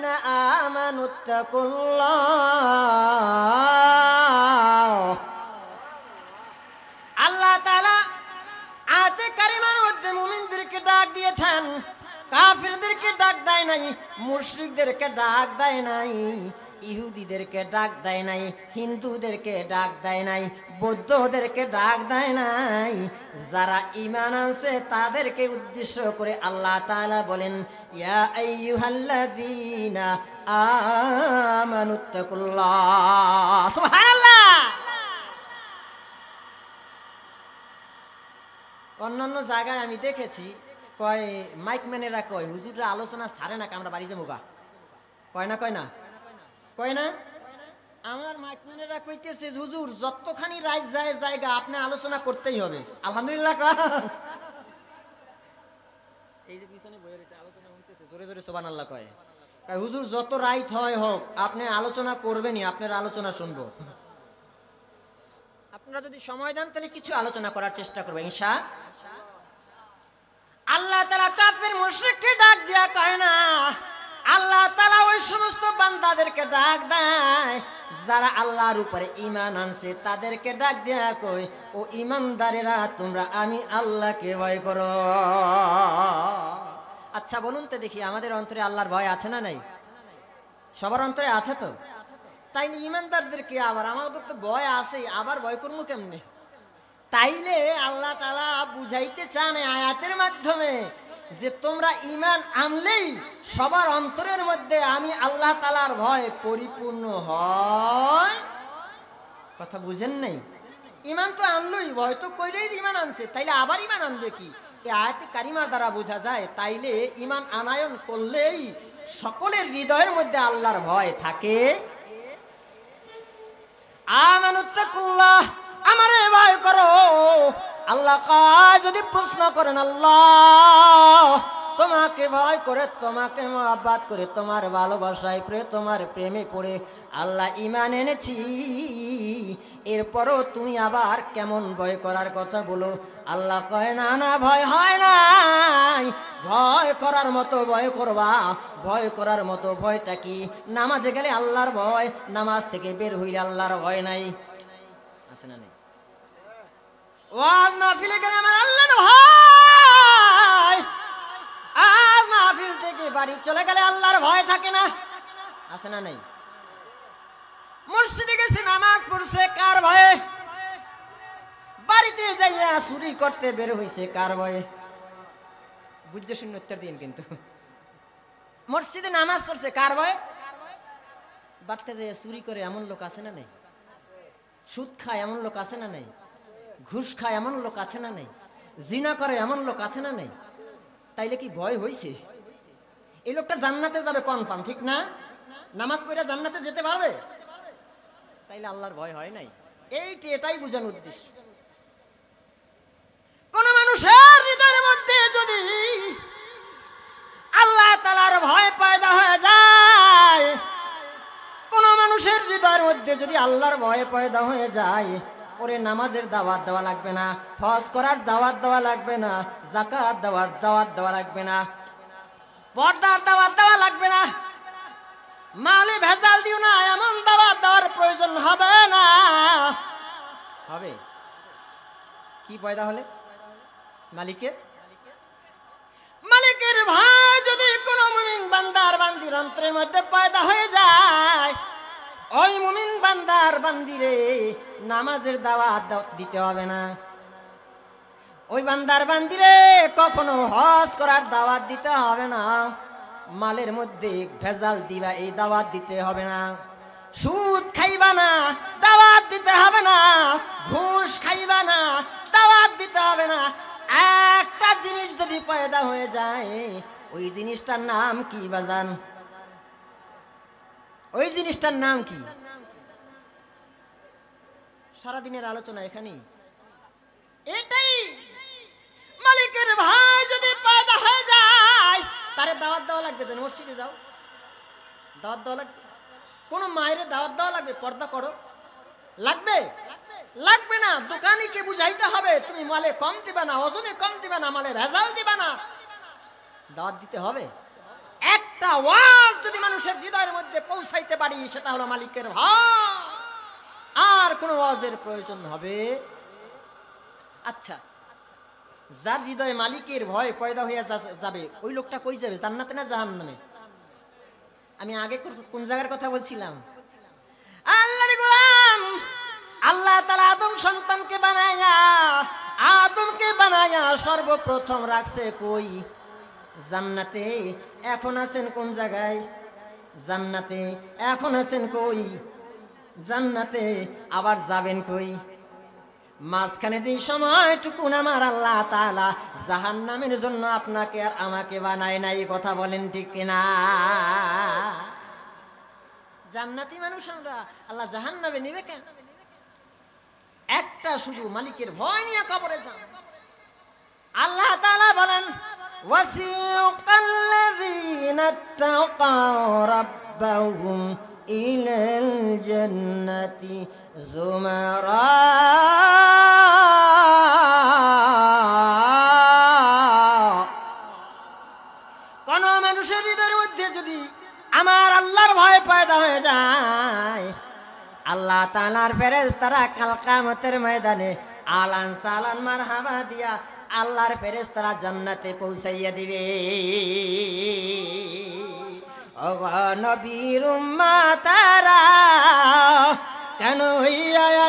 আইয়ুহাল্লাযীনা আমানু তাকুল্লাহ আল্লাহ তাআলা আয়াতে মধ্যে মুমিনদেরকে ডাক দিয়েছেন, কাফিরদেরকে ডাক দেয় নাই, মুশরিকদেরকে ডাক দেয় নাই। ইহুদিদেরকে ডাক দেয় নাই, হিন্দুদেরকে ডাক দেয় নাই, বৌদ্ধদেরকে ডাক দেয় নাই। যারা ইমান আছে তাদেরকে উদ্দেশ্য করে আল্লাহ তাআলা বলেন অন্যান্য জায়গায় আমি দেখেছি, কয় মাইক ম্যানেরা কয়, হুজুররা আলোচনা ছাড়ে না আমরা বাড়ি যাব গা। কয় না কয় না? কয় না? আমার কইতেছে, হুজুর, যতখানি রাইজ যায় জায়গা আপনি আলোচনা করতেই হবে। আলহামদুলিল্লাহ। এই যে পিছনে বয়ে রয়েছে, আলোচনা জোরে জোরে কয়। হুজুর, যত রাইট হয় হোক, আপনি আলোচনা করবেনই, আপনার আলোচনা শুনব। আপনারা যদি সময় দেন, তাহলে কিছু আলোচনা করার চেষ্টা করবেন ইনশা। আল্লাহ তালা কাফের মুশরিককে ডাক দিয়া কয় না আল্লাহ তালা ওই সমস্ত বান্দাদেরকে ডাক দেয়। যারা আল্লাহর উপরে ইমান আনছে, তাদেরকে ডাক দিয়া কই ও ইমানদারেরা তোমরা আমি আল্লাহকে ভয় করো। আচ্ছা বলুন তো দেখি, আমাদের অন্তরে আল্লাহর ভয় আছে না নাই? সবার অন্তরে আছে তো? তাইলে ইমানদারদেরকে আবার, আমাদের তো ভয় আছে আবার ভয় করব কেমনে? তাইলে আল্লাহ তালা বুঝাইতে চান আয়াতের মাধ্যমে। যে তোমরা ইমান আনলেই সবার অন্তরের মধ্যে আমি আল্লাহ তালার ভয় পরিপূর্ণ হয়। কথা বুঝেন নাই? ইমান তো আনলোই, ভয় তো কইলেই ইমান আনছে। তাইলে আবার ইমান আনবে কি? আয়াতে কারিমার দ্বারা বোঝা যায়, তাইলে ইমান আনায়ন করলেই সকলের হৃদয়ের মধ্যে আল্লাহর ভয় থাকে। আমারে ভয় করো। আল্লাহ যদি প্রশ্ন করেন, আল্লাহ, তোমাকে ভয় করে, তোমাকে মহাব্বাত করে, তোমার ভালোবাসায় পড়ে, তোমার প্রেমে পড়ে আল্লাহ ইমান এনেছি, এরপরও তুমি আবার কেমন ভয় করার কথা বলো? আল্লাহ কয়, না না, ভয় হয় নাই। ভয় করার মতো ভয় করবা। ভয় করার মতো ভয়টা কি? নামাজে গেলে আল্লাহর ভয়, নামাজ থেকে বের হইলে আল্লাহর ভয় নাই। আছে না নেই? ওয়াজ মাহফিলে গেলে আমার আল্লাহর ভয় আজ মাহফিল থেকে বাড়ি চলে গেলে আল্লাহর ভয় থাকে না। আছে না নেই? মসজিদে গেছে, নামাজ পড়ছে, কার ভয়ে? বাড়িতে যাইয়া চুরি করতে বের হইছে, কার ভয়ে? বুঝছে শূন্য উত্তর দিন কিন্তু। মসজিদে নামাজ পড়ছে, কার ভয়ে? বাড়তে যাইয়া চুরি করে এমন লোক আছে না নেই? সুদ খায় এমন লোক আছে না নেই? ঘুষ খায় এমন লোক আছে না নেই? জিনা করে এমন লোক আছে না নেই? তাইলে কি ভয় হয়েছে এই লোকটা জান্নাতে যাবে কনফার্ম ঠিক না? নামাজ পড়ে জান্নাতে যেতে পারবে? তাইলে আল্লাহর ভয় হয় নাই। এইটি এটাই বোঝানোর উদ্দেশ্য। কোন মানুষের হৃদয়ের মধ্যে যদি আল্লাহ তালার ভয় পয়দা হয়ে যায়, কোন মানুষের হৃদয়ের মধ্যে যদি আল্লাহর ভয় পয়দা হয়ে যায় ওরে নামাজের দাওয়াত দেওয়া লাগবে না, হজ করার দাওয়াত দেওয়া লাগবে না জাকাত দেওয়ার দাওয়াত দেওয়া লাগবে না, পর্দার দাওয়াত দেওয়া লাগবে না, মালে ভেজাল দিও না, এমন দাওয়াত দেওয়ার প্রয়োজন হবে না। হবে? কি পয়দা হলে মালিকের? মালিকের ভাই যদি কোনো মুমিন বান্দার বান্দির অন্তরের মধ্যে পয়দা হয়ে যায় ওই মুমিন বান্দার বান্দিরে নামাজের দাওয়াত দাও- দিতে হবে না। ওই বান্দার বান্দিরে কখনো হজ করার দাওয়াত দিতে হবে না। মালের মধ্যে ভেজাল দিবা এই দাওয়াত দিতে হবে না। সুদ খাইবা না, দাওয়াত দিতে হবে না। ঘুষ খাইবা না, দাওয়াত দিতে হবে না। একটা জিনিস যদি পয়দা হয়ে যায়, ওই জিনিসটার নাম কি বাজান ওই জিনিসটার নাম কি? সারাদিনের আলোচনা এখানেই। এটাই মালিকের ভাই যদি পয়দা হয়ে যায়, তারে দাওয়াত দেওয়া লাগবে যেন মসজিদে যাও। দাওয়াত দেওয়া লাগবে? কোনো মায়ের দাওয়াত দেওয়া লাগবে? পর্দা করো। লাগবে? লাগবে না। দোকানিকে বুঝাইতে হবে, তুমি মালে কম দিবে না, ওজনে কম দিবে না, মালে ভেজাল দিবে না। দাওয়াত দিতে হবে? একটা ওয়াজ যদি মানুষের হৃদয়ের মধ্যে পৌঁছাইতে পারি, সেটা হলো মালিকের ভাই আর কোন ওয়াজের প্রয়োজন হবে? আচ্ছা যার হৃদয়ে মালিকের ভয় পয়দা হইয়া যাবে, ওই লোকটা কই যাবে, জান্নাতে না জাহান্নামে? আমি আগে কোন- জায়গার কথা বলছিলাম? আল্লাহর গোলাম, আল্লাহ তাআলা আদম সন্তানকে বানায়া আদমকে বানায়া সর্বপ্রথম রাখছে কই? জান্নাতে। এখন আছেন কোন জায়গায়? জান্নাতে। এখন আছেন কই? জান্নাতে। আবার যাবেন কই? মাঝখানে যে সময়টুকুন আমার আল্লাহ তাআলা জাহান্নামের জন্য আপনাকে আর আমাকে বানায় নাই কথা বলেন ঠিক কিনা? জান্নাতি মানুষ আমরা, আল্লাহ জাহান্নামে নিবে কেন? একটা শুধু মালিকের ভয় নিয়ে কবরে যান। আল্লাহ তাআলা বলেন وسيق الذين اتقوا ربهم إلى الجنة زمرا কোন মানুষের হৃদয়ের মধ্যে যদি আমার আল্লাহর ভয় পয়দা হয়ে যায় আল্লাহ তালার ফেরেজ তারা কাল কামতের ময়দানে আলান সালান মার হাবা দিয়া আল্লাহর ফেরেজ তারা জান্নাতে পৌঁছাইয়া দিবে। নবীর তারা কেন হইয়া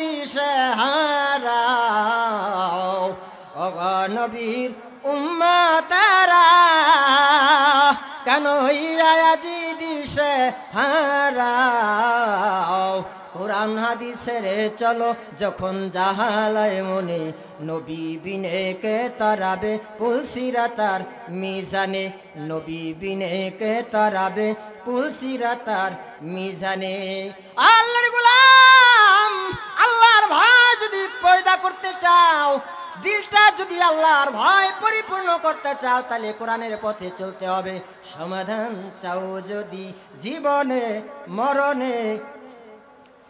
দিশে হারা নবীর উম্মা তারা কেন হইয়া দিশে হারাও কোরআন হাদিসের চলো, যখন জাহালায় মনে নবী বিনে কে তারাবে, পুলসিরা তার মিজানে, নবী বিনে কে তারাবে, পুলসিরা তার মিজানে। আল্লাহর গোলাম, আল্লাহর ভয় যদি পয়দা করতে চাও, দিলটা যদি আল্লাহর ভয় পরিপূর্ণ করতে চাও, তাহলে কোরআনের পথে চলতে হবে। সমাধান চাও যদি জীবনে, মরণে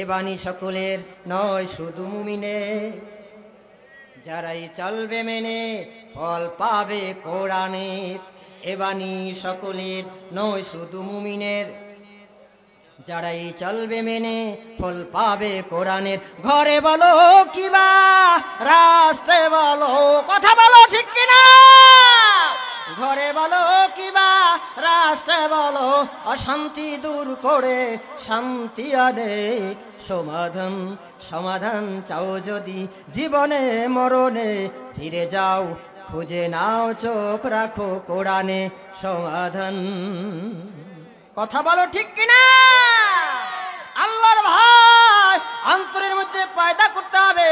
এ বাণী সকলের নয়, শুধু মুমিনে। যারাই চলবে মেনে, ফল পাবে কোরআনের। এ বাণী সকলের নয়, শুধু মুমিনের। যারাই চলবে মেনে, ফল পাবে কোরআনের। ঘরে বলো কিবা রাস্তে বলো, কথা বলো ঠিক কিনা? ঘরে বলো কিবা রাস্তে বলো, অশান্তি দূর করে শান্তি আনে। সমাধান সমাধান চাও যদি জীবনে, মরণে, ফিরে যাও, খুঁজে নাও, চোখ রাখো কোরআনে সমাধান। কথা বলো ঠিক কিনা? আল্লাহর ভাই, অন্তরের পয়দা করতে হবে।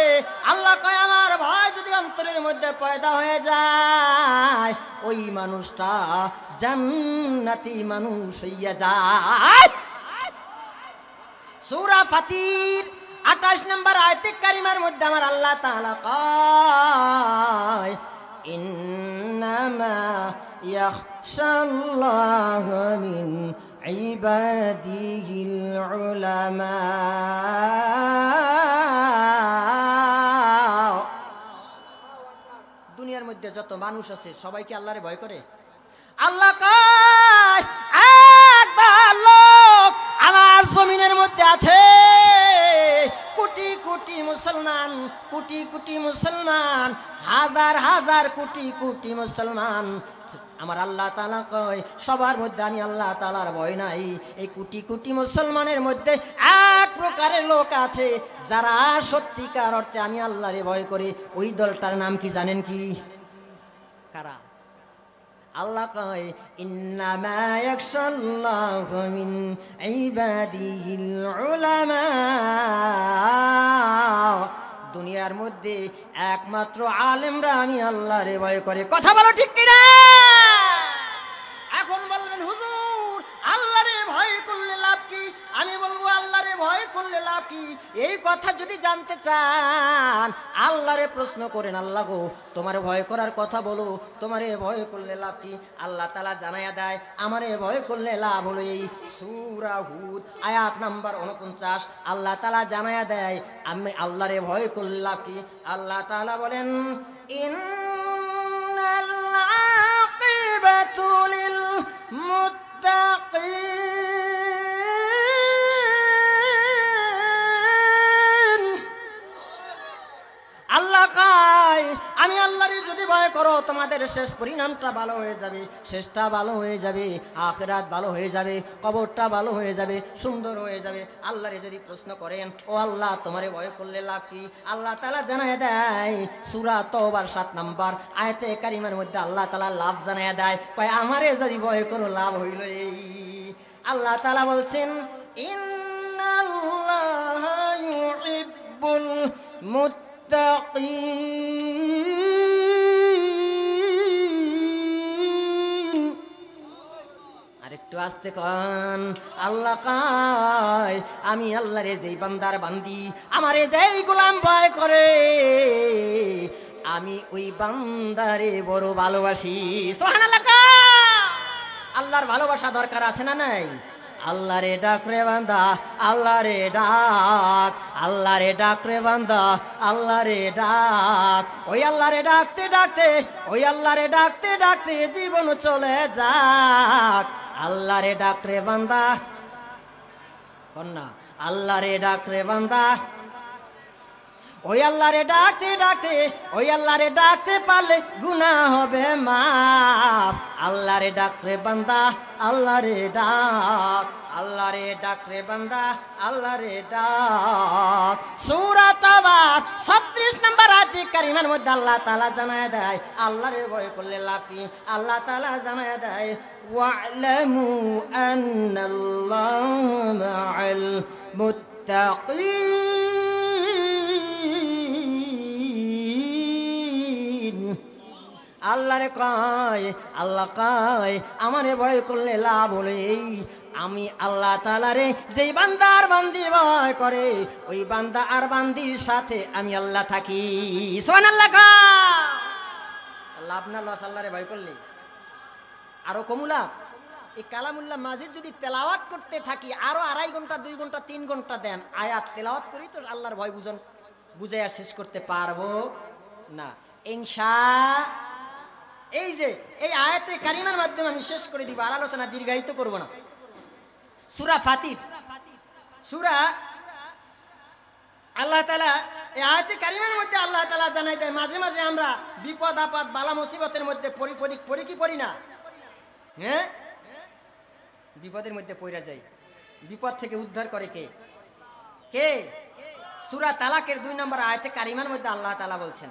আল্লাহ কয়, আমার ভয় যদি অন্তরের মধ্যে পয়দা হয়ে যায়, ওই মানুষটা জান্নাতি মানুষ হইয়া যায়। সূরা ফাতির আকাশ নম্বর আয়তে কারিমার মধ্যে আমার আল্লাহ তাআলা কয়, ইন্নামা ইয়াখশাল্লাহ মিন ইবাদিহিল উলামা দুনিয়ার মধ্যে যত মানুষ আছে, সবাইকে আল্লাহরে ভয় করে। আল্লাহ লোক আমার জমিনের মধ্যে আছে। কোটি কোটি মুসলমান, কোটি কোটি মুসলমান, হাজার হাজার কোটি কোটি মুসলমান আমার আল্লাহ তালা কয়, সবার মধ্যে আমি আল্লাহ তালার ভয় নাই। এই কোটি কোটি মুসলমানের মধ্যে এক প্রকারের লোক আছে, যারা সত্যিকার অর্থে আমি আল্লাহরে ভয় করে। ওই দলটার নাম কি জানেন কি? কারা? আল্লাহ কয় দুনিয়ার মধ্যে একমাত্র আলেমরা আমি আল্লাহরে ভয় করে। কথা বলো ঠিক কিনা? ভয় করলে লাভ কি? এই কথা যদি জানতে চান, আল্লাহরে প্রশ্ন করেন, আল্লাহ গো, তোমারে ভয় করার কথা বলো, তোমারে ভয় করলে লাভ কি? আল্লাহ তালা জানাইয়া দেয়, আমারে ভয় করলে লাভ হলো এই সুরা হুদ, আয়াত নাম্বার উনপঞ্চাশ আল্লাহ তালা জানাইয়া দেয়, আমি আল্লাহরে ভয় করলে লাভ কি? আল্লাহ তালা বলেন, ইন্নাল আকিবাতু আমি আল্লাহরই যদি ভয় করো, তোমাদের শেষ পরিণামটা ভালো হয়ে যাবে, শেষটা ভালো হয়ে যাবে, আখরাত ভালো হয়ে যাবে, কবরটা ভালো হয়ে যাবে, সুন্দর হয়ে যাবে। আল্লাহরে যদি প্রশ্ন করেন, ও আল্লাহ, তোমারে ভয় করলে লাভ কি? আল্লাহ তালা জানায় দেয়, সুরা তোবার সাত নাম্বার আয়তে কারিমার মধ্যে আল্লাহ তালা লাভ জানায় দেয়, কয়, আমারে যদি ভয় করো, লাভ হইল এই। আল্লাহ তালা বলছেন, ইন্নাল্লাহ ইউহিব্বুল মুত্তাকিন। আসতে কন। আল্লাহ কায়, আমি আল্লাহরে যেই বান্দার বান্দি, আমারে যেই গোলাম ভয় করে। আমি ওই বান্দারে বড় ভালোবাসি। আল্লাহর ভালোবাসা দরকার আছে না নাই? আল্লাহ রে ডাক রে বান্দা আল্লাহ রে ডাক আল্লাহ রে ডাক রে বান্দা আল্লাহ রে ডাক। ওই আল্লাহ রে ডাকতে ডাকতে, ওই আল্লাহ রে ডাকতে ডাকতে জীবন চলে যাক। আল্লাহ রে ডাক রে বান্দা। কন্যা আল্লাহ রে ডাক রে বান্দা। ওই আল্লাহরে ডাকতে ডাকতে ওই আল্লাহরে ডাকতে পারলে গুনাহ হবে মাফ। আল্লাহরে ডাকরে বান্দা, আল্লাহরে ডাক। আল্লাহরে ডাকরে বান্দা, আল্লাহরে ডাক। সূরাত আবার 36 নম্বর আয়াতে কারিমার মধ্যে আল্লাহ তাআলা জানায় দেয়, আল্লাহরে ভয় করলে লাভ কি? আল্লাহ তাআলা জানায় দেয়, ওয়া'লামু আন্নাল্লাহা মা'আল মুত্তাকিন। আল্লাহরে কয়, আল্লাহ কয়, আমারে ভয় করলে লাভ হলো এই। আমি আল্লাহ তালারে যেই বান্দা আর বান্দি ভয় করে, ওই বান্দা আর বান্দির সাথে আমি আল্লাহ থাকি। সোহান আল্লাহ। লাভ না, লস আল্লাহরে ভয় করলে। আরও কমুলা এই কালামুল্লাহ মাজিদ যদি তেলাওয়াত করতে থাকি, আরও আড়াই ঘণ্টা, দুই ঘণ্টা, তিন ঘণ্টা দেন, আয়াত তেলাওয়াত করি তো আল্লাহর ভয় বুঝন, বুঝাইয়া শেষ করতে পারব না। ইনশা এই যে, এই আয়াতে কারিমার মাধ্যমে আমি শেষ করে দিব, আর আলোচনা দীর্ঘায়িত করব না। সুরা ফাতির। সুরা, আল্লাহ তালা এই আয়াতে কারিমার মধ্যে আল্লাহ তালা জানাই দেয়, মাঝে মাঝে আমরা বিপদ, আপদ, বালা, মুসিবতের মধ্যে পরিপরিক পরি কি পড়ি না? হ্যাঁ? বিপদের মধ্যে পড়া যায় বিপদ থেকে উদ্ধার করে কে? কে? সুরা তালাকের দুই নম্বর আয়াতে কারিমার মধ্যে আল্লাহ তালা বলছেন।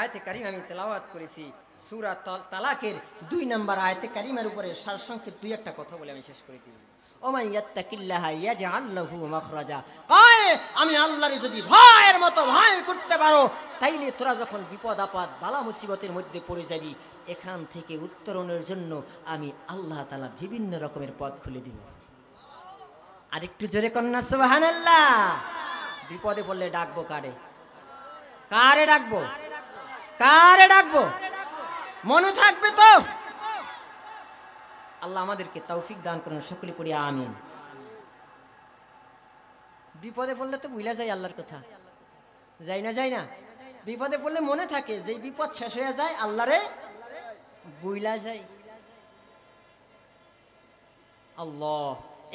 আয়তে কারিম, আমি তেলাওয়াত করেছি সুরা তালাকের দুই নাম্বার আয়তে কারিমের উপরে সারসংক্ষেপ দুই একটা কথা বলে আমি শেষ করে দিই। আমি যদি ভয়ের মতো ভয় করতে পারো, তাইলে তোরা যখন বিপদ, আপদ, বালা, মুসিবতের মধ্যে পড়ে যাবি, এখান থেকে উত্তরণের জন্য আমি আল্লাহ তাআলা বিভিন্ন রকমের পথ খুলে দিব। আরেকটু জোরে কন্যা বিপদে পড়লে ডাকবো কারে? কারে ডাকবো? কারে ডাকবো? মনে থাকবে তো? আল্লাহ আমাদেরকে তৌফিক দান করুন, সকলে পড়ি আমিন। বিপদে পড়লে তো বুঝলা যায় আল্লাহর কথা। যাই না যাই না? বিপদে পড়লে মনে থাকে যে বিপদ শেষ হয়ে যায়, আল্লাহরে বুইলা যায়। আল্লাহ।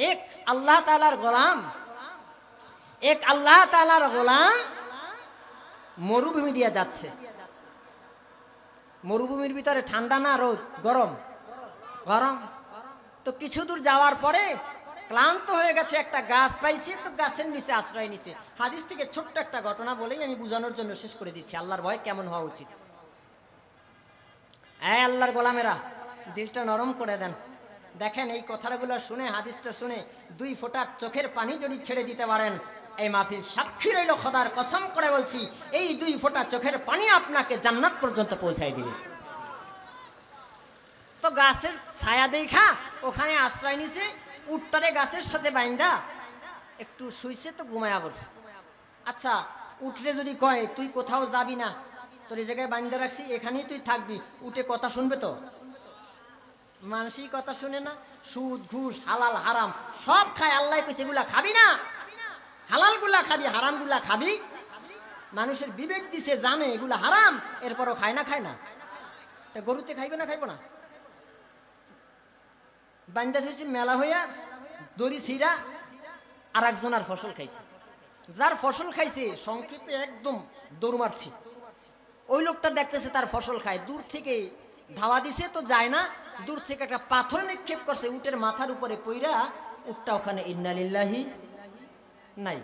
এক আল্লাহ তালার গোলাম। এক আল্লাহ তালার গোলাম মরুভূমি দিয়ে যাচ্ছে। মরুভূমির ভিতরে ঠান্ডা না, রোদ, গরম? গরম। তো কিছু দূর যাওয়ার পরে ক্লান্ত হয়ে গেছে, একটা গাছ পাইছে, তো গাছের নিচে আশ্রয় নিছে। হাদিস থেকে ছোট্ট একটা ঘটনা বলেই আমি বুঝানোর জন্য শেষ করে দিচ্ছি। আল্লাহর ভয় কেমন হওয়া উচিত? হ্যাঁ আল্লাহর গোলামেরা, দিলটা নরম করে দেন। দেখেন এই কথাগুলো শুনে, হাদিসটা শুনে দুই ফোঁটার চোখের পানি যদি ছেড়ে দিতে পারেন এই মাহফিল সাক্ষী রইল খোদার কসম করে বলছি, এই দুই ফোঁটা চোখের পানি আপনাকে জান্নাত পর্যন্ত পৌঁছায় দিবে। তো গাছের ছায়া দেখা, ওখানে আশ্রয় নিছে উঠটারে গাছের সাথে বাইন্দা, একটু শুইছে তো ঘুমায়া পড়ছে। আচ্ছা উঠলে যদি কয়, তুই কোথাও যাবি না, তোর এই জায়গায় বাইন্দা রাখছি, এখানেই তুই থাকবি উঠে কথা শুনবে তো? মানুষই কথা শুনে না, সুদ, ঘুষ, হালাল, হারাম, সব খায়, আল্লাহ কইছে, এগুলা খাবি না? হালালগুলা খাবি হারামগুলা খাবি। মানুষের বিবেক দিছে, জানে এগুলা হারাম, এরপরও খায় না খায় না। তা গরুতে খাইবে না, খাইব না? বান্দা হয়েছে মেলা হইয়া দড়ি ছিঁড়া আর একজন আর ফসল খাইছে। যার ফসল খাইছে, সংক্ষেপে একদম দৌড় মারছি। ওই লোকটা দেখতেছে তার ফসল খায়। দূর থেকে ধাওয়া দিছে, তো যায় না। দূর থেকে একটা পাথর নিক্ষেপ করছে, উটের মাথার উপরে পইরা, উটটা ওখানে ইন্নালিল্লাহি নাই।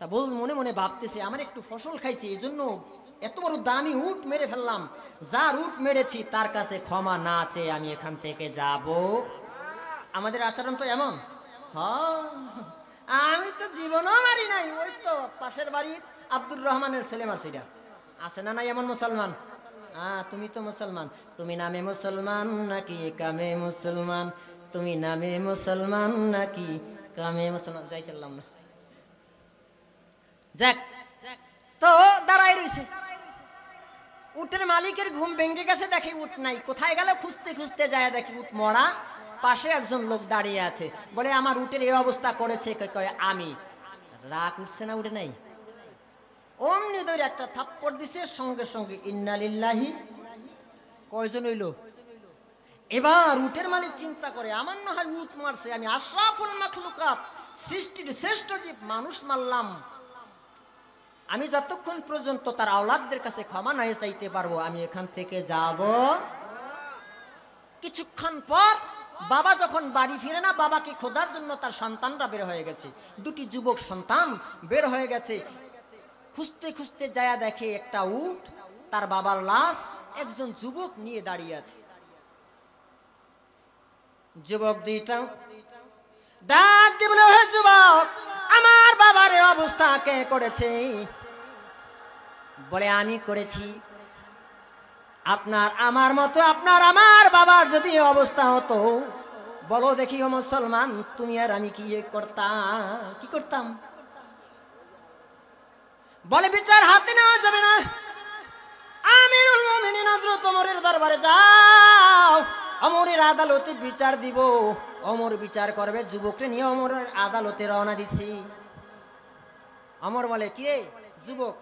তা বল, মনে মনে ভাবতেছে, আমার একটু ফসল খাইছি এই জন্য এত বড় দামি উট মেরে ফেললাম। যার উট মেরেছি, তার কাছে ক্ষমা না চেয়ে আমি এখান থেকে যাব। আমাদের আচরণ তো এমন। হ্যাঁ। আমি তো জীবনও মারি নাই, ওই তো পাশের বাড়ির আব্দুর রহমানের ছেলে মাসিরা। আছে না নাই এমন মুসলমান? হ্যাঁ তুমি তো মুসলমান। তুমি নামে মুসলমান নাকি কামে মুসলমান? তুমি নামে মুসলমান নাকি কামে মুসলমান যাইতে না। যাক, তো দাঁড়াই রইছে। উটের মালিকের ঘুম ভেঙে গেছে, দেখি উট নাই। কোথায় গেল? খুঁজতে খুঁজতে যায়, দেখি উট মরা। পাশে একজন লোক দাঁড়িয়ে আছে। বলে, আমার উটের এই অবস্থা করেছে। কয় আমি। রাগ উঠছে না উঠে নাই? অমনি ধরে একটা থাপ্পড় দিছে, সঙ্গে সঙ্গে ইন্নালিল্লাহি কয়জন হইল? এবার উটের মালিক চিন্তা করে, আমার না হয় উট মারছে, আমি আশরাফুল মাখলুকাত, সৃষ্টির শ্রেষ্ঠ জীব, মানুষ মারলাম। আমি যতক্ষণ পর্যন্ত তার আওলাদদের কাছে ক্ষমা নাই চাইতে পারব, আমি এখান থেকে যাব। কিছুক্ষণ পর বাবা যখন বাড়ি ফিরে না, বাবাকে খোঁজার জন্য তার সন্তানরা বের হয়ে গেছে। দুটি যুবক সন্তান বের হয়ে গেছে। খুঁজতে খুঁজতে যায়া দেখে একটা উট, তার বাবার লাশ, একজন যুবক নিয়ে দাঁড়িয়ে আছে। যুবক দুইটা। ডাক বলে "হে যুবক, আমার বাবার অবস্থা কে করেছে? বলে, আমি করেছি। আপনার, আমার মতো, আপনার আমার বাবার যদি অবস্থা হতো, বলো দেখি ও মুসলমান, তুমি আর আমি কি করতাম কি করতাম? বলে, বিচার হাতে নেওয়া যাবে না। আমিরুল মুমিনিন হযরত ওমরের দরবারে যাও। অমরের আদালতে বিচার দিব। অমর বিচার করবে যুবককে নিয়ে, অমরের আদালতে রওনা দিছি। অমর বলে কি যুবক,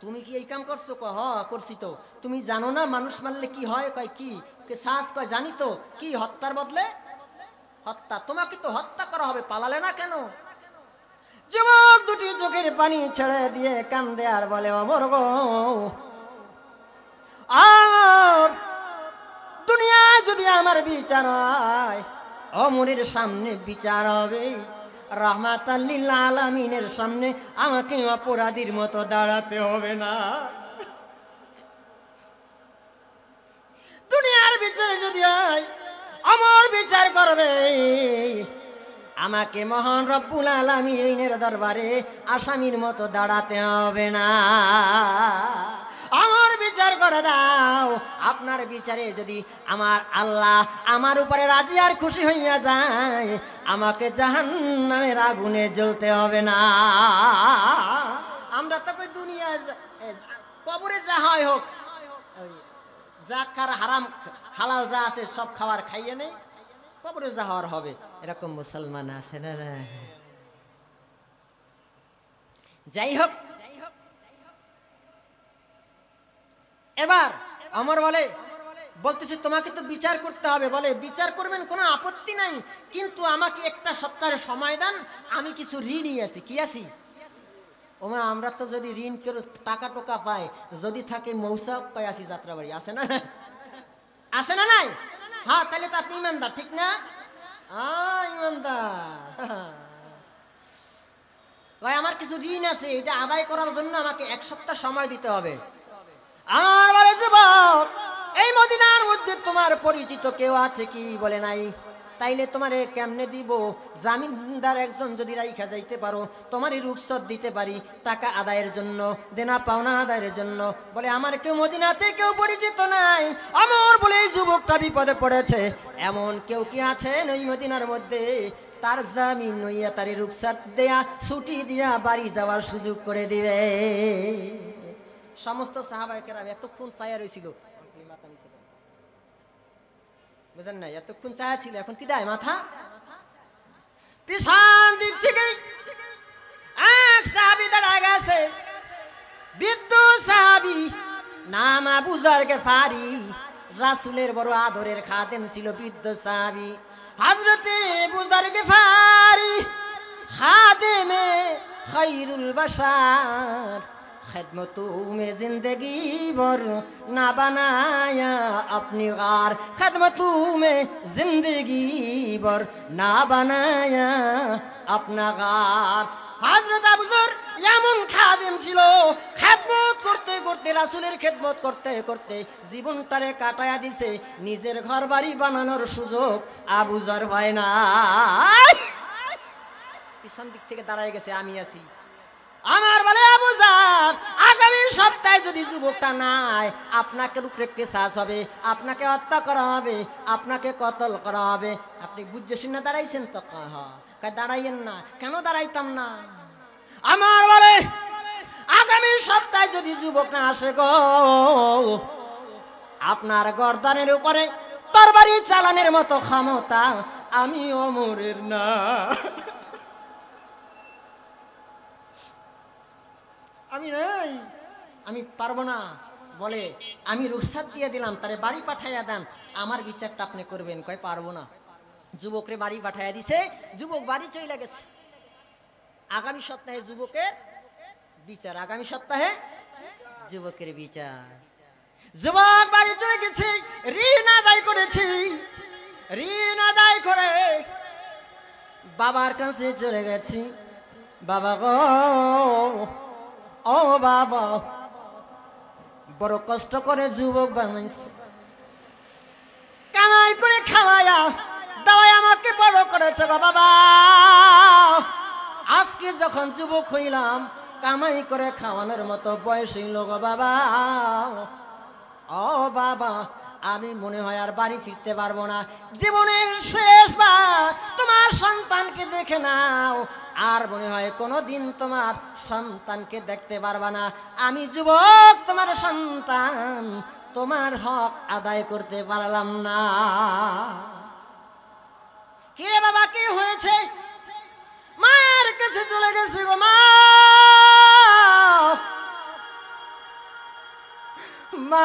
তুমি কি এই কাম করছ? ক হ করছি তো। তুমি জানো না মানুষ মারলে কি হয়? কয়, কি? শ্বাস? কয়, জানি তো। কি, হত্যার বদলে? হত্যা? তোমাকে তো হত্যা করা হবে, পালালে না কেন? যুবক দুটি চোখের পানি ছেড়ে দিয়ে কান্দে আর বলে, অমর গো দুনিয়ায় যদি আমার বিচার হয়, অমরের সামনে বিচার হবে। রহমাতাল্লিল আলামিনের সামনে আমাকে অপরাধীর মতো দাঁড়াতে হবে না। দুনিয়ার বিচারে যদি হয় আমার বিচার করবে। আমাকে মহান রব্বুল আলামিনের দরবারে আসামির মতো দাঁড়াতে হবে না। আমার বিচার করে দাও। আপনার বিচারে যদি আমার আল্লাহ আমার উপরে রাজি আর খুশি হইয়া যায়, আমাকে জাহান্নামের আগুনে জ্বলতে হবে না। আমরা তো দুনিয়া কবরে যা হয় হোক যা খার হারাম হালাল যা আছে সব খাবার খাইয়ে নেই, কবরে যা হওয়ার হবে। এরকম মুসলমান আছে না? যাই হোক এবার আমার বলে, বলতেছে, তোমাকে তো বিচার করতে হবে। বলে, বিচার করবেন, কোনো আপত্তি নাই। কিন্তু আমাকে একটা সপ্তাহের সময় দেন, আমি কিছু ঋণই আছি। কি আছি? ওমা, আমরা তো যদি ঋণ করে টাকা টোকা পাই, যদি থাকে মৌসা পাই আসি যাত্রাবাড়ি। আছে না আছে না নাই? হ্যাঁ তাহলে তো আপনি ইমানদার, ঠিক না? ইমানদার। আমার কিছু ঋণ আছে, এটা আদায় করার জন্য আমাকে এক সপ্তাহ সময় দিতে হবে। যুবক, এই মদিনার মধ্যে তোমার পরিচিত কেউ আছে কি বলে নাই? তাইলে তোমারে কেমনে দিব? জামিনদার একজন যদি রাইখা যাইতে পারো, তোমারই রুখসত দিতে পারি টাকা আদায়ের জন্য, দেনা পাওনা আদায়ের জন্য। বলে, আমার কেউ মদিনাতে কেউ পরিচিত নাই। আমার বলে এই যুবকটা বিপদে পড়েছে। এমন কেউ কি আছেন ওই মদিনার মধ্যে? তার জামিন নইয়া তার রুখসাত দেয়া, ছুটি দিয়া বাড়ি যাওয়ার সুযোগ করে দিবে। সমস্ত সাহাবাই কেরাম এতক্ষণ ছায়া রয়েছিল। বুঝেন না এতক্ষণ ছায়া ছিল, এখন কি দেয় মাথা? পিছন দিক থেকে এক সাহাবি দাঁড়ায় গেছে। বিদ্যুৎ সাহাবি নাম আবু জারকে ফারি রাসুলের বড় আদরের খাদেম ছিল বৃদ্ধ সাহাবি। হজরতে বুজারকে ফারি খাদেমে খৈরুল বাসার খেদমতো মে ভর না বানায়া আপনি মে ভর না বানায়া ছিল, খেদমত করতে করতে, রাসুলের খেদমত করতে করতে কাটায়া দিছে, নিজের ঘর বাড়ি বানানোর সুযোগ আবুজর হয় না পিছন দিক থেকে দাঁড়ায় গেছে, আমি আছি। আমার বলে আবুজার আগামী সপ্তাহে যদি যুবকটা নাই আপনাকে উপরে কেসাস হবে আপনাকে হত্যা করা হবে আপনাকে কতল করা হবে। আপনি বুঝে শুনে দাঁড়াইছেন তো কয়, দাঁড়াইয়েন না কেন দাঁড়াইতাম না? আমার বলে আগামী সপ্তাহে যদি যুবক না আসে গো আপনার গর্দানের উপরে তরবারি চালানের মতো ক্ষমতা আমি অমরের না। আমি নাই। আমি পারব না। বলে, আমি রুখসাত দিয়ে দিলাম, তারে বাড়ি পাঠাইয়া দেন। আমার বিচারটা আপনি করবেন। কয়, পারব না। যুবকরে বাড়ি পাঠাইয়া দিছে, যুবক বাড়ি চলে গেছে। আগামী সপ্তাহে যুবকের বিচার, আগামী সপ্তাহে যুবকের বিচার। যুবক বাড়ি চলে গেছে, ঋণ আদায় করেছি। ঋণ আদায় করে বাবার কাছে চলে গেছি। বাবা গো ও বাবা, বড় কষ্ট করে যুবক বানাইছে। কামাই করে খাওয়ায়া দাওয়াই আমাকে বড় করেছে বাবা। আজকে যখন যুবক হইলাম, কামাই করে খাওয়ানোর মতো বয়স হইল গো বাবা। ও বাবা, আমি মনে হয় আর বাড়ি ফিরতে পারব না। জীবনের শেষ বা তোমার সন্তানকে দেখে নাও। আর মনে হয় কোনো দিন তোমার সন্তানকে দেখতে পারবা না। আমি যুবক, তোমার সন্তান, তোমার হক আদায় করতে পারলাম না। কিরে বাবা, কি হয়েছে? মার কাছে চলে গেছে গো মা